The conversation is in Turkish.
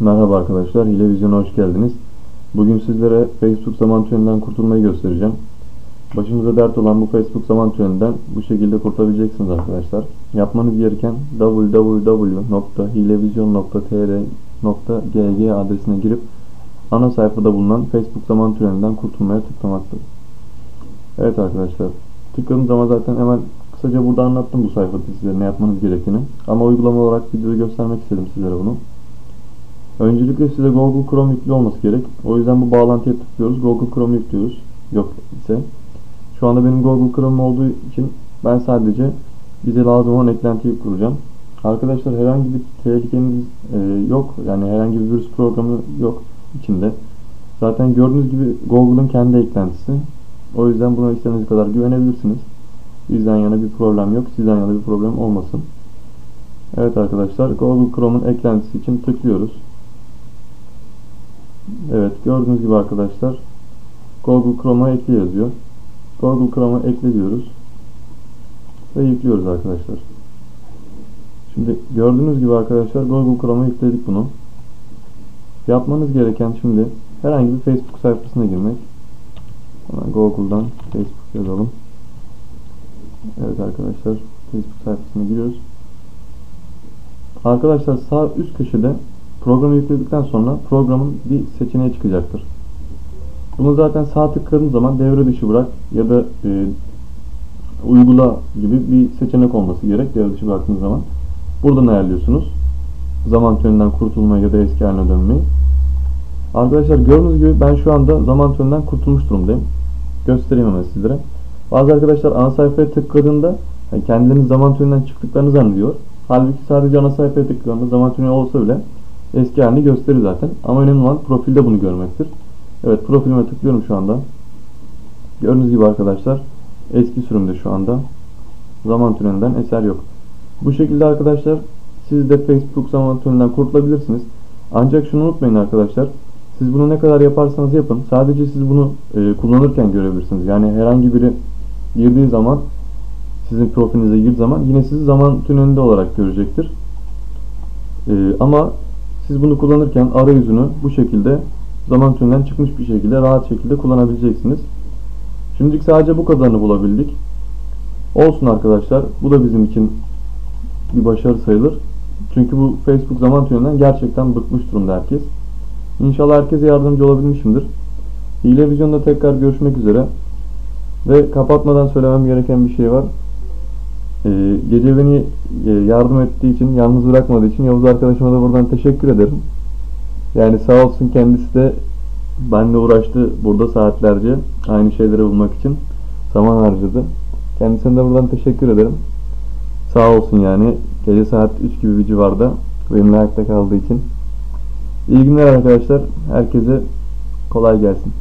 Merhaba arkadaşlar, Hile Vizyon'a hoş geldiniz. Bugün sizlere Facebook zaman tünelinden kurtulmayı göstereceğim. Başınıza dert olan bu Facebook zaman tünelinden bu şekilde kurtulabileceksiniz arkadaşlar. Yapmanız gereken www.hilevizyon.tr.gg adresine girip ana sayfada bulunan Facebook zaman tünelinden kurtulmaya tıklamaktır. Evet arkadaşlar, tıkladığınız zaman zaten hemen kısaca burada anlattım bu sayfada sizlere ne yapmanız gerektiğini. Ama uygulama olarak videoda göstermek istedim sizlere bunu. Öncelikle size Google Chrome yüklü olması gerek. O yüzden bu bağlantıya tıklıyoruz. Google Chrome yüklüyoruz. Yok ise. Şu anda benim Google Chrome olduğu için ben sadece bize lazım olan eklentiyi kuracağım. Arkadaşlar herhangi bir tehlikeniz e, yok. Yani herhangi bir virüs programı yok içinde. Zaten gördüğünüz gibi Google'ın kendi eklentisi. O yüzden buna istediğiniz kadar güvenebilirsiniz. Bizden yana bir problem yok. Sizden yana bir problem olmasın. Evet arkadaşlar Google Chrome'un eklentisi için tıklıyoruz. Evet gördüğünüz gibi arkadaşlar Google Chrome'a ekle yazıyor. Google Chrome'a ekle diyoruz. Ve yüklüyoruz arkadaşlar. Şimdi gördüğünüz gibi arkadaşlar Google Chrome'a yükledik bunu. Yapmanız gereken şimdi herhangi bir Facebook sayfasına girmek. Google'dan Facebook yazalım. Evet arkadaşlar Facebook sayfasına giriyoruz. Arkadaşlar sağ üst köşede programı yükledikten sonra programın bir seçeneği çıkacaktır. Bunu zaten sağ tıkladığınız zaman devre dışı bırak ya da e, uygula gibi bir seçenek olması gerek devre dışı bıraktığınız zaman. Buradan ayarlıyorsunuz. Zaman tünelinden kurtulmayı ya da eski haline dönmeyi. Arkadaşlar gördüğünüz gibi ben şu anda zaman tünelinden kurtulmuş durumdayım. Göstereyim hemen sizlere. Bazı arkadaşlar ana sayfaya tıkladığında yani kendilerini zaman tünelinden çıktıklarını zannediyor. Halbuki sadece ana sayfaya tıkladığında zaman tüneli olsa bile eski halini gösterir zaten. Ama önemli olan profilde bunu görmektir. Evet profilime tıklıyorum şu anda. Gördüğünüz gibi arkadaşlar eski sürümde şu anda. Zaman tünelinden eser yok. Bu şekilde arkadaşlar siz de Facebook zaman tünelinden kurtulabilirsiniz. Ancak şunu unutmayın arkadaşlar. Siz bunu ne kadar yaparsanız yapın. Sadece siz bunu e, kullanırken görebilirsiniz. Yani herhangi biri girdiği zaman sizin profilinize girdiği zaman yine sizi zaman tünelinde olarak görecektir. E, ama siz bunu kullanırken arayüzünü bu şekilde zaman tünelinden çıkmış bir şekilde rahat şekilde kullanabileceksiniz. Şimdilik sadece bu kadarını bulabildik. Olsun arkadaşlar. Bu da bizim için bir başarı sayılır. Çünkü bu Facebook zaman tünelinden gerçekten bıkmış durumda herkes. İnşallah herkese yardımcı olabilmişimdir. Hile Vizyon'da tekrar görüşmek üzere. Ve kapatmadan söylemem gereken bir şey var. Ee, gece beni e, yardım ettiği için, yalnız bırakmadığı için Yavuz arkadaşıma da buradan teşekkür ederim. Yani sağ olsun kendisi de benle uğraştı burada saatlerce aynı şeyleri bulmak için zaman harcadı. Kendisine de buradan teşekkür ederim. Sağ olsun yani gece saat 3 gibi bir civarda benimle ayakta kaldığı için. İyi günler arkadaşlar. Herkese kolay gelsin.